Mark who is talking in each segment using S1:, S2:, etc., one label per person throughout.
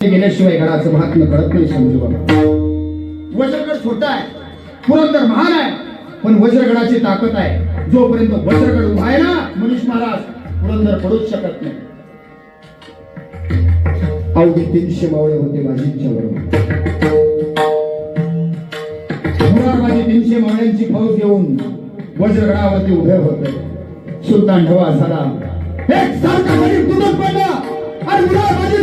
S1: गेल्याशिवाय घराचं महात्म्य कळत नाही समजू बाबा. वज्रगड छोटा आहे पुरंदर महान आहे पण वज्रगडाची ताकद आहे. जोपर्यंत वज्रगड उभा आहे ना मनीष महाराज पुरंदर पडूच शकत नाही. अवघे तीनशे मावळे होते बाजींच्या बरोबर. मुरारबाजी तीनशे मावळ्यांची फौज घेऊन वज्रगडावरती उभे होते. सुलतान ढवा झाला एक सारखा तुटत पडला आणि मुरारबाजी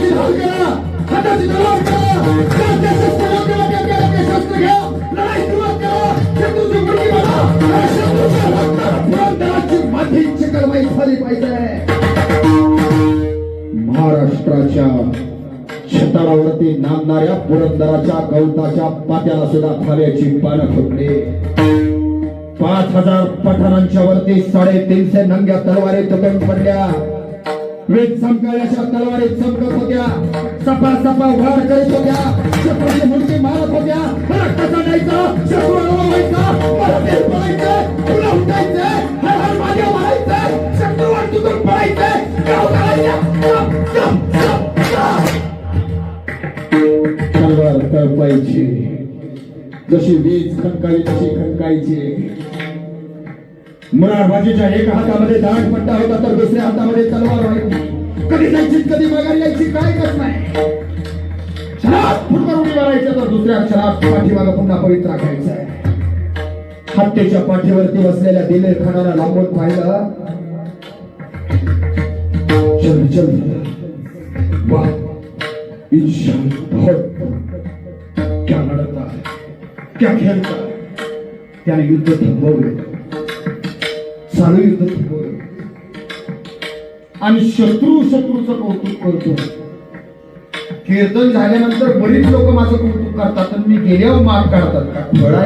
S1: करा हाताची तलवार करा शस्त्र शस्त्र घ्या लढाई सुरुवात करा शत्रूची मुलगी शत्रूच्या मातीची झाली पाहिजे महाराष्ट्राच्या छतारावरती नांदणाऱ्या पुरंदराच्या गवताच्या पात्याला सुद्धा थाल्याची पानं फुटली. पाच हजार पठारांच्या वरती साडेतीनशे नंग्या तलवारी तुटून पडल्या. वेद अशा तलवारी चमकत होत्या. सपा सपा वार करीत होत्या. शत्रूची मुलगी मारत होत्या. रक्ताचा द्यायचा शत्रू व्हायचा परतीर पडायचं पुन्हा हर हर शत्रूवर तुटून गाव तलवार तळपायची. जशी वीज खणकाळी तशी खणकायची. मुरारबाजीच्या एका हातामध्ये दाट पट्टा होता तर दुसऱ्या हातामध्ये तलवार व्हायची कधी जायची कधी माघार यायची काय कस नाही. क्षणात फुटकर उडी मारायचं तर दुसऱ्या क्षणात पाठीमागं पुन्हा पवित्र राखायचं आहे. हत्तीच्या पाठीवरती बसलेल्या दिलेर खानाला लांबून पाहिलं. चल चल. वाह इंशान बहुत क्या लढता है क्या खेळता है त्याने युद्ध थांबवलं. चालू युद्ध थांबवलं. आणि शत्रू शत्रूचं कौतुक करतो. कीर्तन झाल्यानंतर बरीच लोक माझं कौतुक करतात आणि मी गेल्यावर माफ काढतात का? फळा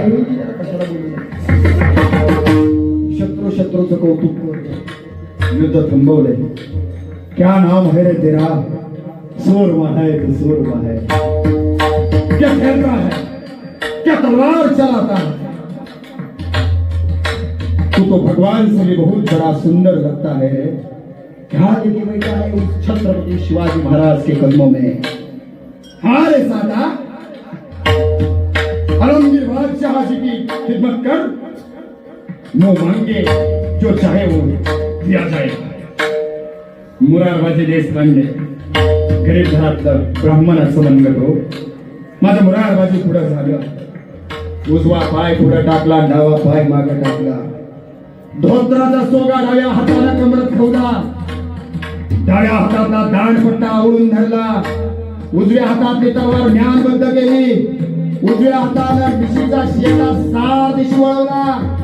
S1: शत्रू शत्रूचं कौतुक करतो. युद्ध थांबवलंय. क्या नाम है रे तेरा? सूरमा है तो सूरमा है क्या खेल रहा है? क्या तलवार चलाता है? तू तो भगवान से भी बहुत बड़ा सुंदर लगता है। क्या लेके बैठा है उस छत्रपति शिवाजी महाराज के कदमों में? हारे साधा सादा। आलमगीर बादशाह जी की खिदमत कर। नो मांगे जो चाहे वो दिया जाएगा मुरारबाजी देशपांडे गरीब घरातलं ब्राह्मणाचं मनगट तो हो। माझं मुरारबाजी पुढं झालं। उजवा पाय पुढं टाकला डावा पाय मागं टाकला। धोत्राचा सोगा डाव्या हाताला कमरत ठेवला. डाव्या हातातला दांडपट्टा आवळून धरला. उजव्या हातातली तलवार ज्ञानबद्ध केली. उजव्या हाताला मिशीचा शेंडा सार दिशी वळवला.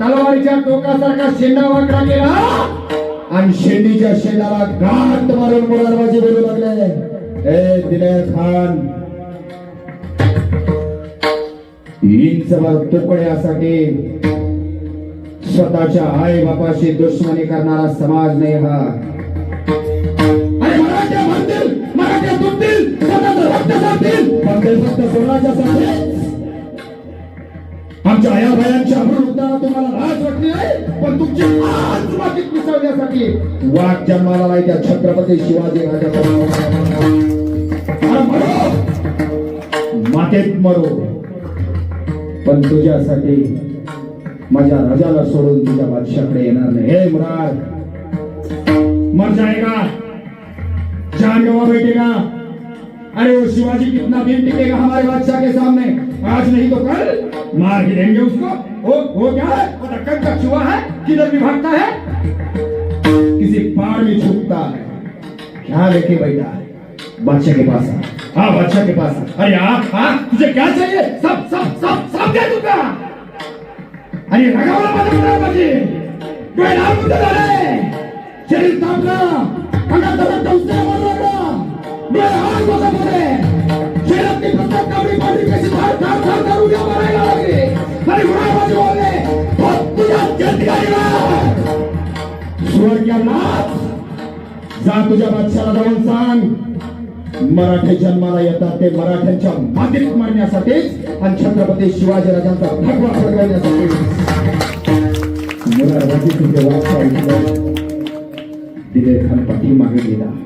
S1: तलवारीच्या टोकासारखा शेंडा वाकडा केला. आणि शेंडीच्या शेंडाला गाठ मारून मुलाबाजी बोलू लागले. ए दिलेर खान. तीन सभा तुकड्यासाठी स्वतःच्या आई बापाशी दुश्मनी करणारा समाज नाही हा. मराठ्या म्हणतील मराठ्या तुटतील रक्त सांगतील. पण ते फक्त आमच्या आया बायांच्या अमृत उद्याना तुम्हाला लाज वाटली नाही पण तुमची आज मातीत मिसळण्यासाठी वाट जन्माला आलाय त्या छत्रपती शिवाजी राजाचा मातेत मरो. पण तुझ्यासाठी माझ्या राजाला सोडून तुझ्या बादशाकडे येणार नाही हे मुराद, मर जाएगा। जान गवा बैठेगा। अरे वो शिवाजी कितना दिन टिकेगा हमारे बादशाह के सामने। आज नहीं तो कल मार ही देंगे उसको। वो वो क्या है? वो दक्कन का चुहा है, किधर भी भागता है? किसी पहाड़ में छुपता है। क्या लेके बैठा है? बादशाह के पास हाँ बादशाह के पास अरे आ आ, तुझे क्या चाहिए? सब सब सब सब दे दूँगा। आणि रगावला माझा मुलगा माझे डोळे लाल मुद्दे झाले शरीर तापलं अंगात रक्त उसने मारला डोळे शरीरातली प्रत्येक कशी धार धार धार धार मारायला लागली. बोलले तुझ्या स्वर्गीय नाथ जा तुझ्या बादशाला जाऊन सांग. मराठे जन्माला येतात ते मराठ्यांच्या मातीत मारण्यासाठीच आणि छत्रपती शिवाजी राजांचा भगवा फडकवण्यासाठी मला राजकीय वाटचाल दिले खान पाठी मागे गेला.